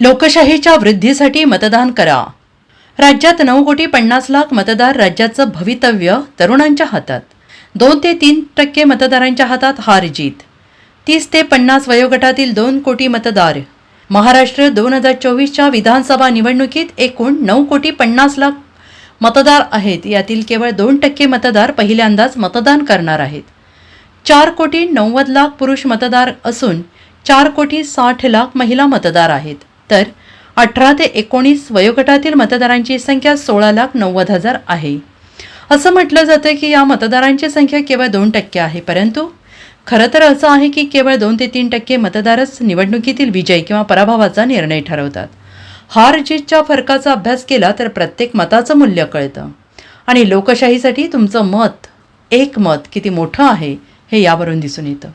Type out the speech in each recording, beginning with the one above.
लोकशाहीच्या वृद्धीसाठी मतदान करा. राज्यात नऊ कोटी पन्नास लाख मतदार राज्याचं भवितव्य तरुणांच्या हातात. दोन ते तीन टक्के मतदारांच्या हातात हार जीत. तीस ते पन्नास वयोगटातील दोन कोटी मतदार. महाराष्ट्र दोन हजार चोवीसच्या विधानसभा निवडणुकीत एकूण नऊ कोटी पन्नास लाख मतदार आहेत. यातील केवळ दोन टक्के मतदार पहिल्यांदाच मतदान करणार आहेत. चार कोटी नव्वद लाख पुरुष मतदार असून चार कोटी साठ लाख महिला मतदार आहेत. तर अठरा ते एकोणीस वयोगटातील मतदारांची संख्या सोळा लाख नव्वद हजार आहे. असं म्हटलं जातं की या मतदारांची संख्या केवळ दोन टक्के आहे परंतु खरं तर असं आहे की केवळ दोन ते तीन टक्के मतदारच निवडणुकीतील विजय किंवा पराभवाचा निर्णय ठरवतात. हार जीतच्या फरकाचा अभ्यास केला तर प्रत्येक मताचं मूल्य कळतं. आणि लोकशाहीसाठी तुमचं मत एक मत किती मोठं आहे हे यावरून दिसून येतं.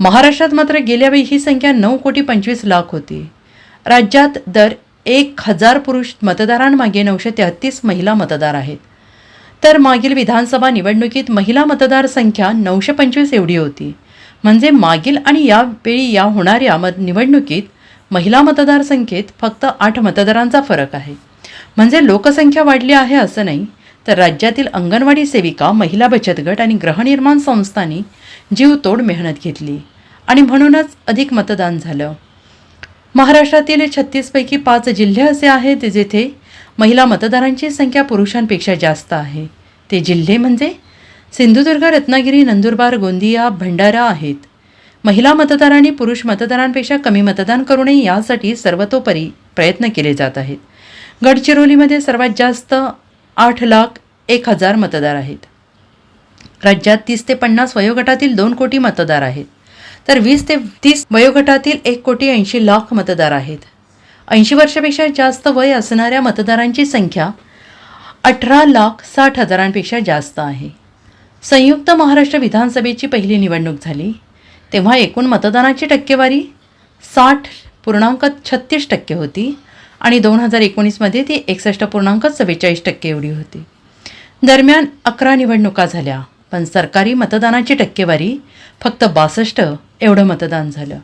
महाराष्ट्रात मात्र गेल्यावेळी ही संख्या नऊ कोटी पंचवीस लाख होती. राज्यात दर एक हजार पुरुष मतदारांमागे नऊशे तेहत्तीस महिला मतदार आहेत. तर मागील विधानसभा निवडणुकीत महिला मतदार संख्या नऊशे पंचवीस एवढी होती. म्हणजे मागील आणि यावेळी या होणाऱ्या मत निवडणुकीत महिला मतदार संख्येत फक्त आठ मतदारांचा फरक आहे. म्हणजे लोकसंख्या वाढली आहे असं नाही तर राज्यातील अंगणवाडी सेविका महिला बचत गट आणि गृहनिर्माण संस्थांनी जीवतोड मेहनत घेतली आणि म्हणूनच अधिक मतदान झालं. महाराष्ट्रातील छत्तीसपैकी पाच जिल्हे असे आहेत जेथे महिला मतदारांची संख्या पुरुषांपेक्षा जास्त आहे. ते जिल्हे म्हणजे सिंधुदुर्ग रत्नागिरी नंदुरबार गोंदिया भंडारा आहेत. महिला मतदारांनी पुरुष मतदारांपेक्षा कमी मतदान करू नये यासाठी सर्वतोपरी प्रयत्न केले जात आहेत. गडचिरोलीमध्ये सर्वात जास्त आठ लाख एक हजार मतदार आहेत. राज्यात तीस ते पन्नास वयोगटातील दोन कोटी मतदार आहेत. तर वीस ते तीस वयोगटातील एक कोटी ऐंशी लाख मतदार आहेत. ऐंशी वर्षापेक्षा जास्त वय असणाऱ्या मतदारांची संख्या अठरा लाख साठ हजारांपेक्षा जास्त आहे. संयुक्त महाराष्ट्र विधानसभेची पहिली निवडणूक झाली. तेव्हा एकूण मतदानाची टक्केवारी साठ पूर्णांक छत्तीस टक्के होती आणि दोन हजार एकोणीसमध्ये ती एकसष्ट पूर्णांक चव्वेचाळीस टक्के एवढी होती. दरम्यान अकरा निवडणुका झाल्या. पण सरकारी मतदानाची टक्केवारी फक्त बासष्ट एवढं मतदान झालं.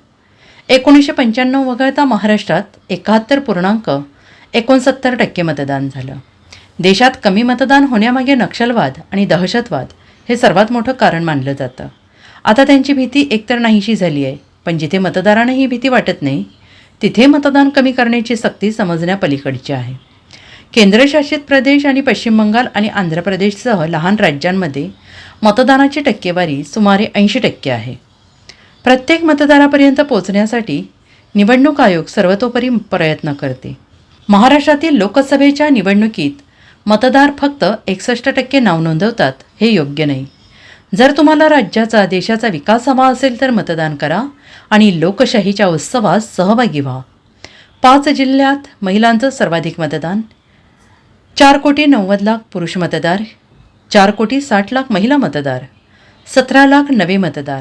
एकोणीसशे पंच्याण्णव वगळता महाराष्ट्रात एकाहत्तर पूर्णांक एकोणसत्तर टक्के मतदान झालं. देशात कमी मतदान होण्यामागे नक्षलवाद आणि दहशतवाद हे सर्वात मोठं कारण मानलं जातं. आता त्यांची भीती एकतर नाहीशी झाली आहे पण जिथे मतदारांना ही भीती वाटत नाही तिथे मतदान कमी करण्याची सक्ती समजण्यापलीकडची आहे. केंद्रशासित प्रदेश आणि पश्चिम बंगाल आणि आंध्र प्रदेशसह लहान राज्यांमध्ये मतदानाची टक्केवारी सुमारे ऐंशी टक्के आहे. प्रत्येक मतदारापर्यंत पोहोचण्यासाठी निवडणूक आयोग सर्वतोपरी प्रयत्न करते. महाराष्ट्रातील लोकसभेच्या निवडणुकीत मतदार फक्त एकसष्ट टक्के नाव नोंदवतात हे योग्य नाही. जर तुम्हाला राज्याचा देशाचा विकास हवा असेल तर मतदान करा आणि लोकशाहीच्या उत्सवात सहभागी व्हा. पाच जिल्ह्यात महिलांचं सर्वाधिक मतदान चार कोटी नव्वद लाख पुरुष मतदार चार कोटी साठ लाख महिला मतदार सतरा लाख नवे मतदार.